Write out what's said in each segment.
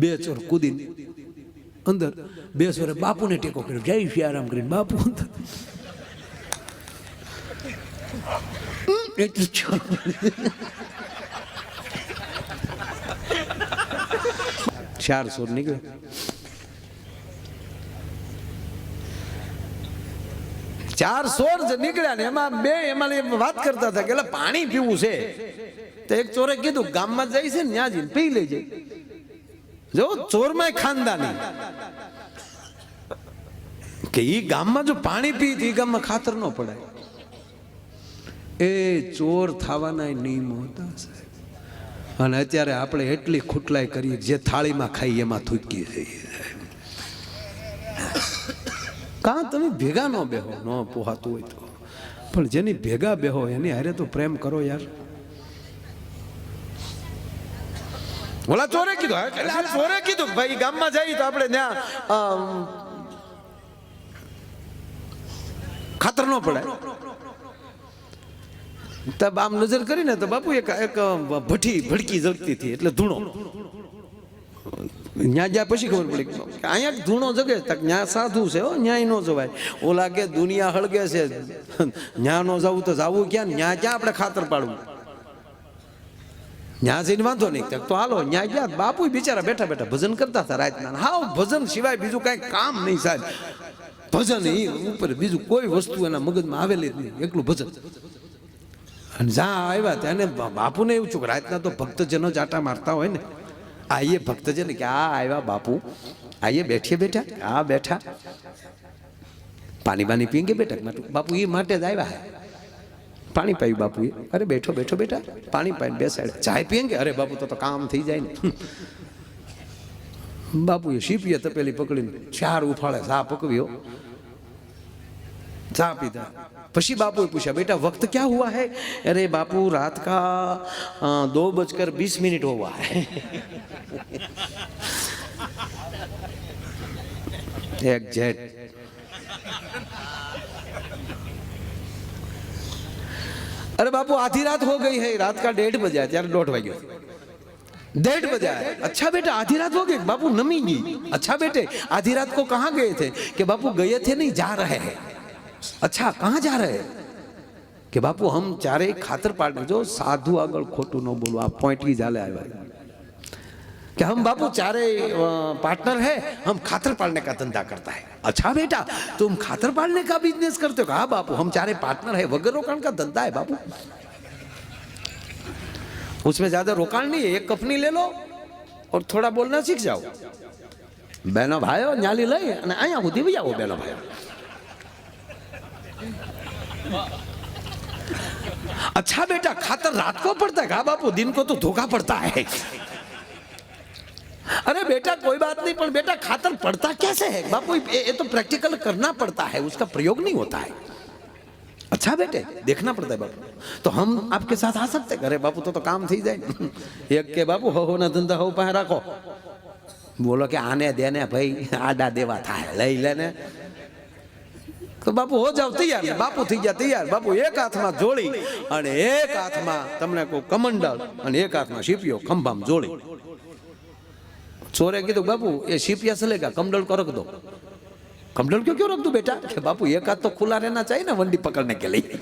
બે ચોર કુદી અંદર બે ચોરે બાપુને ટેકો કર્યો. જય સિયારામ કરીને બાપુ અંદર. ચાર સોર નીકળે. ચાર સોર જ નીકળ્યા ને એમાં બે એમાં વાત કરતા હતા કે પાણી પીવું છે. તો એક ચોરે કીધું, ગામમાં જાય છે ને ત્યાં જઈને પી લેજે. જો ચોરમાંય ખાનદાની. કે ઈ ગામમાં જો પાણી પી તો ઈ ગામમાં ખાતર ન પડાય. એ ચોર થવાના નિયમો હતા સાહેબ. અને અત્યારે આપણે એટલી ખૂટલાઈ કરીએ જે થાળીમાં ખાઈએ એમાં થૂકીએ છીએ કાં તમે ભેગા ન બેહો? ન પોહાતું હોય તો. પણ જેની ભેગા બેહો એની હારે તો પ્રેમ કરો યાર. ઓલા ચોરે કીધું એટલે આ ચોરે કીધું ભાઈ ગામમાં જઈએ તો આપણે ત્યાં ખાતર ન પડે તબ આમ નજર કરીને તો બાપુ એક એક ભઠી ભડકી જગતી હતી એટલે ધૂણો. ન્યા જ્યાં પછી ખબર પડી અહીંયા ધૂણો જગે તક ન્યા સાધુ છે હો ન્યાય ન જવાય. ઓલા કે દુનિયા હળગે છે ન્યા ન જવું તો જવું ક્યાં ન્યા ક્યાં આપણે ખાતર પાડવું? ન્યા જઈને વાંધો નહીં. તો હાલો, ન્યા ગયા બાપુ બિચારા બેઠા બેઠા ભજન કરતા હતા રાતના. હાવ ભજન સિવાય બીજું કાંઈ કામ નહીં સાહેબ. ભજન એ ઉપર બીજું કોઈ વસ્તુ એના મગજમાં આવેલી જ નહીં, એકલું ભજન. અને જ્યાં આવ્યા ત્યાં બાપુને એવું છું કે રાતના તો ભક્તજનો જાટા મારતા હોય ને. આઈએ ભક્તજન કે આ આવ્યા બાપુ. આઈએ બેઠીએ બેઠા આ બેઠા. પાણી બાની પીએંગે બેઠા બાપુ એ માટે જ આવ્યા. હે પાણી પાયું બાપુએ અરે બેઠો બેઠો બેઠા પાણી પાઈને બેસાડે ચાય પીએંગે અરે બાપુ તો તો કામ થઈ જાય ને બાપુએ શીપીએ તપેલી પકડીને ચાર ઉફાળે ચા પકવ્યો चा पीता पशी बापू ने पूछा बेटा वक्त क्या हुआ है अरे बापू रात का अ, दो बजकर बीस मिनट हुआ है एक जेट अरे बापू आधी रात हो गई है रात का डेढ़ बजा ત્યારે દોઢ વાગ્યો डेढ़ बजा है अच्छा बेटा आधी रात हो गई बापू नमी गई अच्छा बेटे आधी रात को कहाँ गए थे कि बापू गए थे नहीं जा रहे हैं अच्छा कहाँ जा रहे हैं કે બાપુ હમ ચારે ખાતર પાડને જો સાધુ આગળ ખોટું ન બોલવું આ પોઈન્ટ की ચાલે આવ્યા कि हम बापू चारे पार्टनर है हम खातर पालने का धंधा करता है अच्छा बेटा तुम खातर पालने का बिजनेस करते हो हाँ बापू हम चारे पार्टनर है वगैरह रोकाण का धंधा है बापू उसमें ज्यादा रोकाण नहीं है एक कफनी ले लो और थोड़ा बोलना सीख जाओ बहनो भाइयों न्याली लई અને અહીંયા સુધી બી આવો બહેનો ભાઈઓ अच्छा बेटा खातर रात को पड़ता है कहा बापू दिन को तो धोखा पड़ता है अरे बेटा कोई बात नहीं पर बेटा खातर पड़ता कैसे है बापू ये ये तो प्रैक्टिकल करना पड़ता है उसका प्रयोग नहीं होता है अच्छा बेटे देखना पड़ता है बापू तो हम आपके साथ आ सकते हैं? अरे बापू तो तो काम थी जाए एक के बापू हो हो ना धंधा हो पाए રાખો બોલો કે આને દેને ભાઈ આડા દેવા થાય લઈ લેને તો બાપુ હો જાવ તૈયાર બાપુ થઈ ગયા તૈયાર બાપુ એક હાથમાં જોડી અને એક હાથમાં તમને કોઈ કમંડળ અને એક હાથમાં શીપિયો ખંભામાં જોડી ચોરે કીધું બાપુ એ શીપિયા ચલેગા कमंडल को रख दो कमंडल क्यों क्यों रख दो बेटा कि बापू एक हाथ तो खुला रहना चाहिए ना वंडी पकड़ने के लिए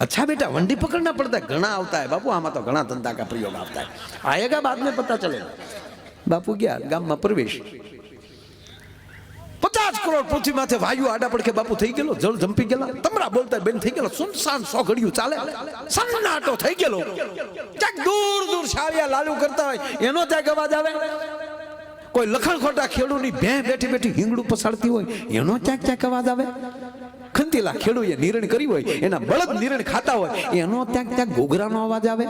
अच्छा बेटा वंडी पकड़ना पड़ता है घना आता है बापू आमा तो घना धंधा का प्रयोग आता है आएगा बाद में पता चलेगा બાપુ ગયા ગામમાં પ્રવેશ પચાસ કરોડ પૃથ્વી માથે વાયુ આડા પડખે બાપુ થઈ ગયેલો જળ જંપી ગયેલા તમરા બોલતા બેન થઈ ગયેલો સુનસાન સો ઘડિયું ચાલે સન્નાટો થઈ ગયેલો ક્યાંક દૂર દૂર છાળિયા લાલુ કરતા હોય એનો ત્યાં અવાજ આવે કોઈ લખણ ખોટા ખેડૂની બે બેઠી બેઠી હિંગડું પસાડતી હોય, એનો ક્યાંક ક્યાંક અવાજ આવે? ખંતીલા ખેડૂએ નિર્ણય કરી હોય, એના બળદ નિર્ણય ખાતા હોય, એનો ક્યાંક ક્યાંક ઘોઘરાનો અવાજ આવે?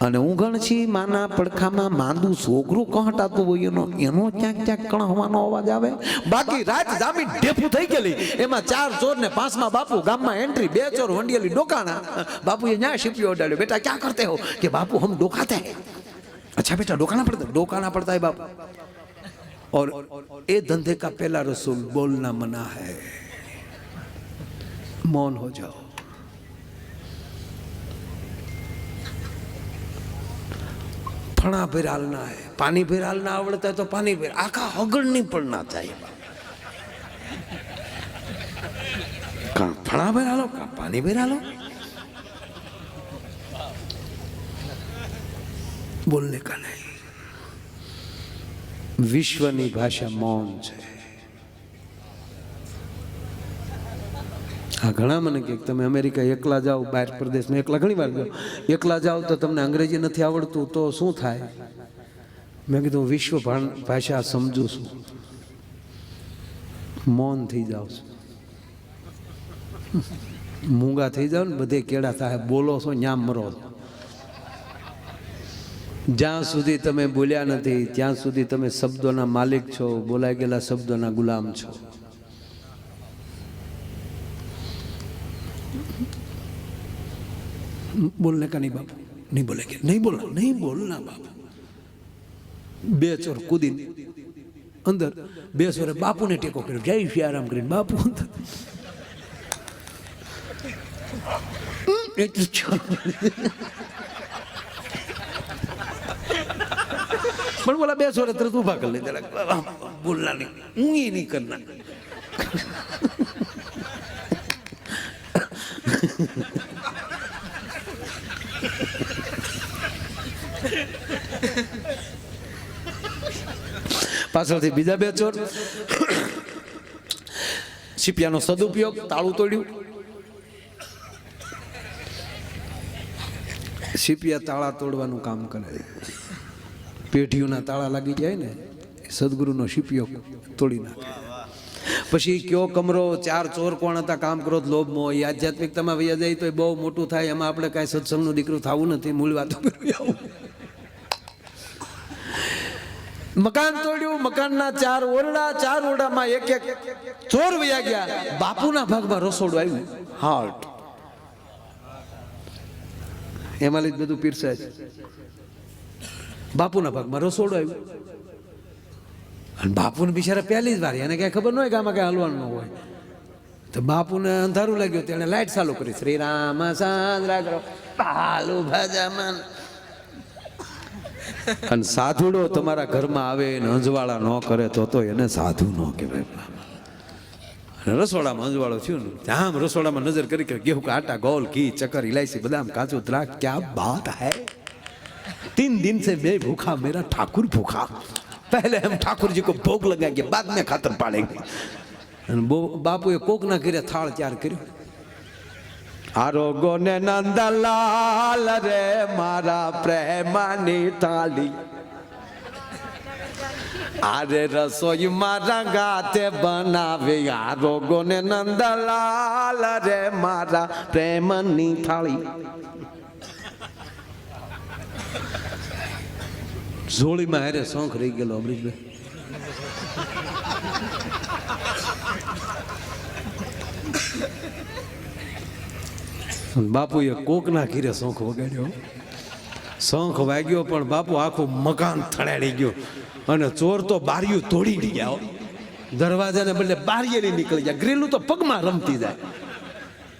અને ઊંઘણ છી માના પડખામાં માંદું છોકરું કહટાતું હોય, એનો એનો ક્યાંક ક્યાંક કણહવાનો અવાજ આવે? બાકી રાત જામી ઢેફું થઈ ગયેલી. એમાં ચાર ચોર ને પાંચમાં બાપુ ગામમાં એન્ટ્રી, બે ચોર વંડિયેલી ડોકાણા. બાપુએ ન્યાય શીપ્યો ઉડાડ્યો બેટા, ક્યાં કરતે હો? કે બાપુ હમ ડોકાતે अच्छा बेटा डोकाना पड़ता है डोकाना पड़ता है बाप और ये धंधे का पहला रसूल बोलना मना है मौन हो जाओ ફણા ભેર હાલના હે પાણી ભેર હાલના આવડતા હોય તો પાણી ભેર આખા હગડની પણ ના થાય કાં ફણા ભેર હાલો કાં પાણી ભેર બોલને કા નહીં વિશ્વની ભાષા મૌન છે. હા ઘણા મને કે તમે અમેરિકા એકલા જાઓ, બહાર પ્રદેશમાં એકલા, ઘણી વાર ગયો એકલા જાઓ તો તમને અંગ્રેજી નથી આવડતું, તો શું થાય? મેં કીધું, વિશ્વ ભાષા સમજુ છું. મૌન થઈ જાઉં છું. મૂંગા થઈ જાઓ ને, બધે કેળા થાય, બોલો છો ન્યા મરો છો. જ્યાં સુધી તમે બોલ્યા નથી ત્યાં સુધી તમે શબ્દોના માલિક છો બોલાઈ ગયેલા શબ્દોના ગુલામ છો. બોલને કા નહીં બાપુ? નહીં બોલે કે? નહીં બોલના નહીં બોલના બાપુ. બે ચોર કૂદીને અંદર બે ચોરે બાપુને ટેકો કર્યો. જય આરામ કરીને? બાપુ અંદર. એટલું પણ બોલા બે સોરે તરત ઊભા કરી લીધા. બોલના નહીં હું એ નહીં કરના પાછળથી બીજા બે ચોર. સીપિયાનો સદુપયોગ, તાળું તોડ્યું. સીપિયા તાળા તોડવાનું કામ કરે. પેઢીઓના તાળા લાગી જાય ને સદગુરુનો શિપિયો તોડી નાખે. પછી કયો કમરો, ચાર ચોર કોણ હતા, કામ કરો લોભ મોહ એ આધ્યાત્મિકતામાં વૈયા જાય તો એ બહુ મોટું થાય. એમાં આપણે કાંઈ સત્સંગનું દીકરું થવું નથી, મૂળ વાતો કરવી મકાન તોડ્યું, મકાનના ચાર ઓરડા, ચાર ઓરડામાં એક એક ચોર વયા ગયા. બાપુના ભાગમાં રસોડું આવ્યું. હાર્ટ. એમાં લીધે બધું પીરસાય છે. બાપુના ભાગમાં રસોડું આવ્યું. અને બાપુને બિચારા પહેલી જ વાર, એને ક્યાંય ખબર ન હોય કે આમાં હલવાનું હોય. તો બાપુને અંધારું લાગ્યું તેણે લાઈટ ચાલુ કરી. શ્રી રામ સાંદ્રા કરો પાલુ ભજમન. અને સાધુડો તમારા ઘરમાં આવે એને અંજવાળા ન કરે તો તો એને સાધુ ન કહેવાય. રસોડામાં અંજવાળો થયું ને આમ રસોડામાં નજર કરી કે ગેહું આટા, ગોલ, ઘી ચક્કર ઇલાયચી બદામ, કાજુ, દ્રાક્ષ, ક્યાં બાત હૈ? तीन दिन से मैं भूखा, मेरा ठाकुर भूखा। पहले हम ठाकुर जी को भोग लगाएँगे, बाद में खातर पाड़ेंगे बापू ये कोक ना करे, थाल चार कर। आरोगो ने नंदलाल रे, मारा प्रेमानी थाली अरे रसोई मारा गाते बनावे आरोगो ने नंदलाल रे, मारा प्रेमानी थाली। જોડીમાં હારે શોખ રહી ગયેલો અમરીશભાઈ. બાપુએ કોકના ઘીરે શોખ વગાડ્યો શોખ વાગ્યો પણ બાપુ આખું મકાન થળાડી ગયો. અને ચોર તો બારીયું તોડી ગયા. દરવાજાને બદલે બારીએ નીકળી જાય ગ્રીલું તો પગમાં રમતી જાય.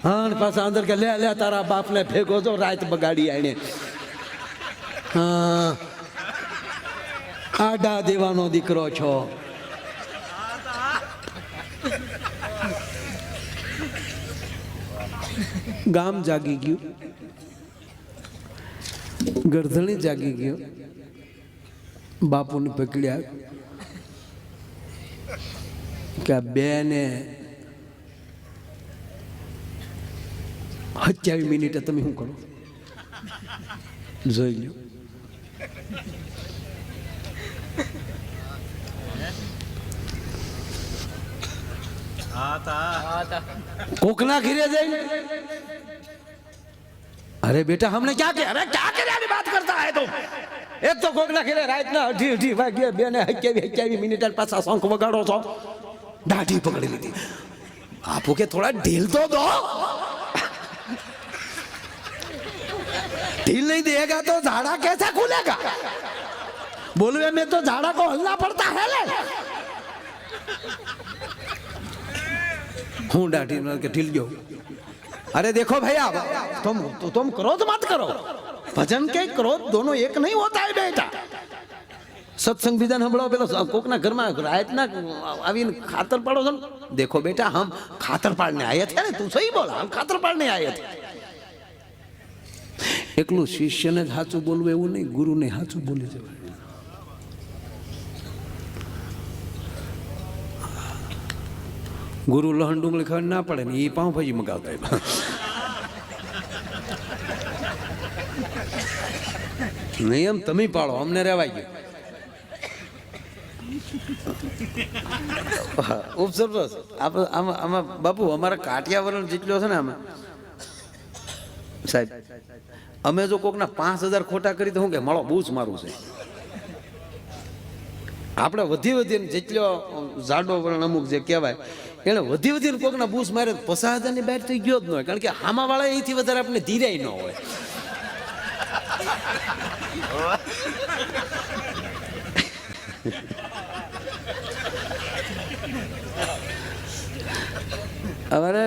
હા પાછા અંદર કે, લે લે, તારા બાપને ભેગો તો રાત બગાડી આણે હા આડા દેવાનો દીકરો છો. ગામ જાગી ગયું. ગરધણી જાગી ગયો. બાપુને પકડ્યા. કે આ બેને સત્યાવીસ મિનિટે તમે શું કરો? જોઈ લો કોકના ઘીરે જઈ અરે બેટા હમને ક્યાં કે અરે ક્યાં કર્યાની વાત કરતા હે તું? એ તો કોકના ઘીરે રાતના અઢી અઢી વાગે બે ને હક્યાવી હક્યાવી મિનિટ પાછા શંખ વગાડો છો. દાઢી પકડી લીધી. આપો કે થોડા ઢીલ તો દો. ઢીલ નહીં દેગા તો ઝાડા કેસે ખુલેગા? બોલવે મેં તો ઝાડા કો હલના પડતા હે લે. हूँ डांटी मार के ढील गयो अरे देखो भैया तुम तो तुम क्रोध मत करो ભજન કે ક્રોધ દોનો એક નહીં હોતા હે બેટા સત્સંગ વિધાન સંભળાવો પેલો કોકના ઘરમાં રાતના આવીને ખાતર પાડો છો ને દેખો બેટા હમ ખાતર પાડને આયા થયા ને તું સહી બોલ હમ ખાતર પાડને આયા થયા એકલું શિષ્યને જ સાચું બોલવું એવું નહીં ગુરુને સાચું બોલી જવાય ગુરુ લહણ ડુંગળી ખાવા ના પડે ને એ પાઉંભાજી મગાવતા નહીં નિયમ તમે પાળો અમને રહેવાય ગયો. ઉપસરપસ આપણે આમાં આમાં બાપુ, અમારા કાઠિયાવાડ જેટલો છે ને આમાં. સાહેબ, અમે જો કોકના પાંચ હજાર ખોટા કરી તો શું કે મળો જ મારું છે. આપણે વધી વધીને જેટલો જાડો વરણ અમુક જે કહેવાય એને વધી વધીને કોકના બૂસ મારે પચાસ હજારની બહાર થઈ ગયો જ ન હોય, કારણ કે હામા વાળા અહીંથી વધારે આપણે ધીરાય ન હોય. અમારે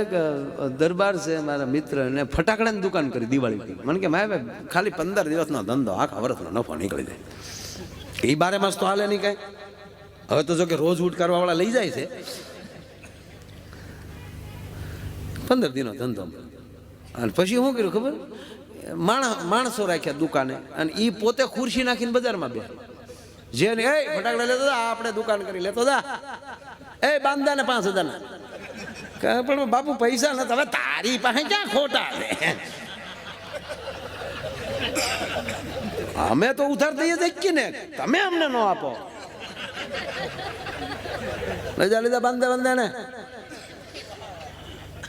દરબાર છે મારા મિત્ર એને ફટાકડાની દુકાન કરી દિવાળી. મને કે મારે ખાલી પંદર દિવસનો ધંધો, આખા વર્ષનો નફો નીકળી જાય. એ બારે માસ તો હાલે નહીં કાંઈ. હવે તો જો કે રોજ ઉઠ કરવા વાળા લઈ જાય છે. પંદર દિનો ધંધો અને પછી શું કર્યું ખબર? માણસ માણસો રાખ્યા દુકાને અને એ પોતે ખુરશી નાખીને બજારમાં બે જેને એ, ફટાકડા લેતો જા આપણે દુકાન કરી, લેતો જા એ બાંધા ને પાંચ હજારના. પણ બાપુ, પૈસા નથી હવે તારી પાસે ક્યાં ખોટા અમે તો ઉધાર દઈએ જ ને તમે અમને ન આપો. લીધા લીધા બાંધા બાંધા ને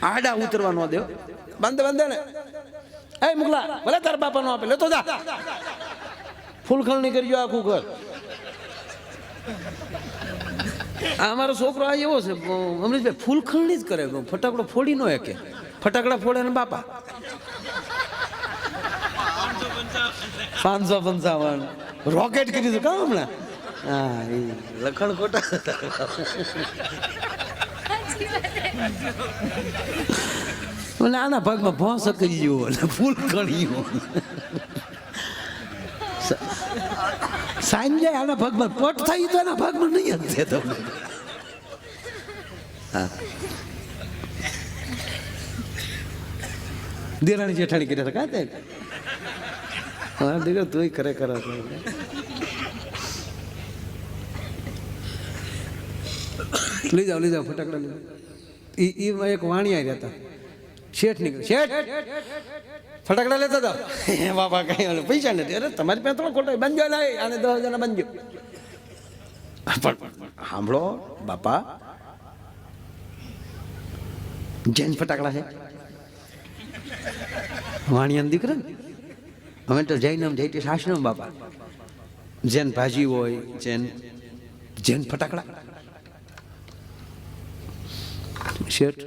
આડા ઉતરવા નો દેવ. બંધ બંધ ને. એ મુકલા, ભલે તાર બાપા નો આપે લેતો જા. ફૂલખણની કરજો આખું ઘર. આ અમારો છોકરો આ એવો છે અમરીશભાઈ ફૂલખણની જ કરે. ફટાકડો ફોડી નો કે ફટાકડા ફોડે ને બાપા. પાંચસો પંચાવન. રોકેટ કરી દીધું કામ હમણાં? હા એ લખણ ખોટા મને આના ભાગમાં ભોસ કરી ગયો એટલે ફૂલ કણ્યો સાંજે આના ભાગમાં પટ થઈ તો એના ભાગમાં નહીં છે તમને દેરાણી જેઠાણી કર્યા હતા કાં તે હા દીકરો તું કરે હતો. લઈ જાઓ લઈ જાઓ ફટાકડા લઈ જાઓ ઈ એમાં એક વાણિયા રહેતા શેઠ નીકળે શેઠ! ફટાકડા લેતા હતા. બાપા કઈ પૈસા નથી. અરે, તમારી પાસે થોડો ખોટો બંજો લાય અને દસ હજાર બંજો પણ સાંભળો, બાપા. જૈન ફટાકડા છે. વાણિયાના દીકરા ને? અમે તો જૈનમ જૈટી શાસનમ બાપા. જૈન ભાજી હોય, જૈન જૈન ફટાકડા. શેઠ?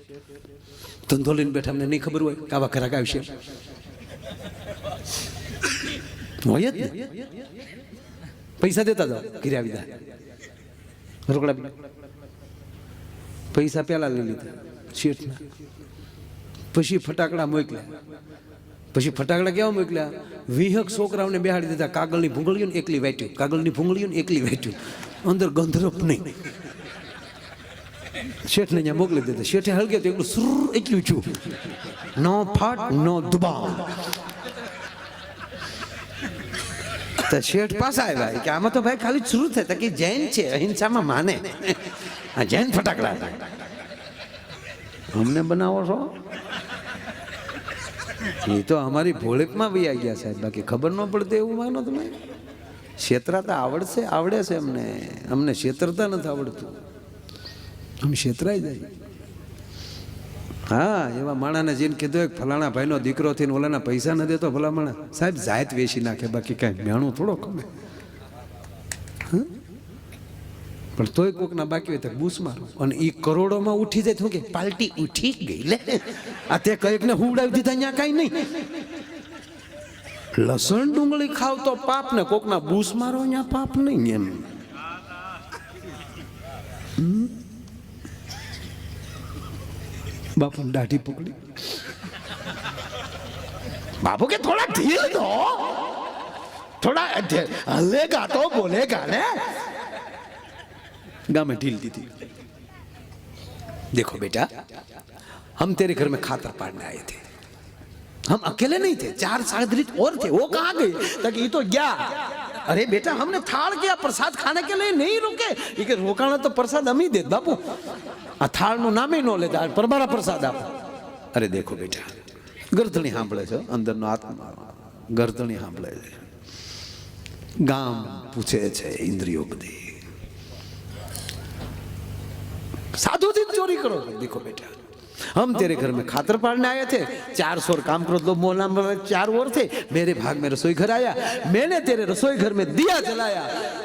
ધંધો લઈને બેઠા અમને નહીં ખબર હોય કાવા ખરાક આવશે હોય જ પૈસા દેતા જાઓ, ઘીરે આવી જાય રોકડા પૈસા પહેલા લઈ લીધા, શેઠના. પછી ફટાકડા મોકલ્યા. પછી ફટાકડા કેવા મોકલ્યા? વિહક છોકરાઓને બેહાડી દીધા, કાગળની ભૂંગળીઓ ને એકલી વાટ્યું કાગળની ભૂંગળીઓ ને એકલી વાટ્યું અંદર ગંધરપ નહીં. શેઠને ત્યાં મોકલી દીધા શેઠે હલકે તો એટલું સુર એટલું છું. નો ફાટ, નો દુબાવ. તો શેઠ પાછા આવ્યા. કે આમાં તો ભાઈ ખાલી શરૂ થાય. કે જૈન છે, અહિંસામાં માને. આ જૈન ફટાકડા. અમને બનાવો છો? એ તો અમારી ભોળેકમાં બી આવી ગયા સાહેબ. બાકી ખબર ન પડતી એવું માનો તમે. છેતરાતા આવડશે, આવડે છે અમને. અમને છેતરતા નથી આવડતું. અમે છેતરાઈ જાય. હા, એવા માણાને જેને કીધું કે ફલાણા ભાઈનો દીકરો થઈને ઓલાના પૈસા ન દેતો ભલા માણા. સાહેબ, જાત વેચી નાખે, બાકી કાંઈ મેણું થોડો હં? પણ તોય કોકના બાકી હોય તો બૂસ મારો. અને એ કરોડોમાં ઉઠી જાય શું કે પાર્ટી ઉઠી ગઈ લે. આ તે કંઈક ને હુવડાવી દીધા અહીંયા કાંઈ નહીં. લસણ ડુંગળી ખાવ તો પાપ ને કોકના બૂસ મારો અહીંયા પાપ નહીં એમ. બાપુ દાઢી પકડી बाबू के थोड़ा ढील दो थोड़ा ढे- हलेगा तो बोलेगा ने गाँव में ढील दी थी देखो बेटा हम तेरे घर में खातर पाड़ने आए थे हम अकेले नहीं थे चार सागरित और थे वो कहाँ गए तक ये तो गया अरे बेटा हमने थाल किया प्रसाद खाने के लिए नहीं रुके ये कि रोकाणा तो प्रसाद हम ही दे बापू આ થાળનું નામે ન લેતા પરમારા પ્રસાદ આપો અરે દેખો બેટા ગરદણી સાંભળે છે અંદરનો આત્મા ગરદણી સાંભળે છે ગામ પૂછે છે ઇન્દ્રિયો બધી साधु दिन चोरी करो देखो बेटा हम तेरे घर में खातर पालने आए थे। चार सौ काम करो तो दो मोहल्ला में चार और थे। मेरे भाग में रसोई घर आया। मैंने तेरे रसोई घर में दिया जलाया।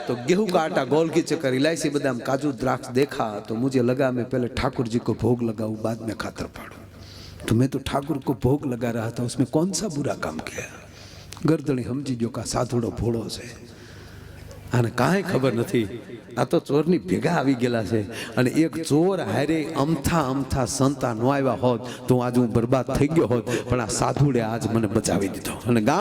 तो गेहूँ का आटा, गोल की चक्कर, इलायची बदाम, काजू, द्राक्ष देखा। तो मुझे लगा मैं पहले ठाकुर जी को भोग लगाऊ, बाद में खातर पाड़ू तो मैं तो ठाकुर को भोग लगा रहा था, उसमें कौन सा बुरा काम किया? गर्दड़ी हम जी जो का साधुड़ो भोड़ो से। आने कहा खबर नहीं આ તો ચોરની ભેગા આવી ગયેલા છે. અને એક ચોર હારે અમથા અમથા સંતા નો આવ્યા હોત તો આજ હું બરબાદ થઈ ગયો હોત. પણ આ સાધુડે આજ મને બચાવી દીધો. અને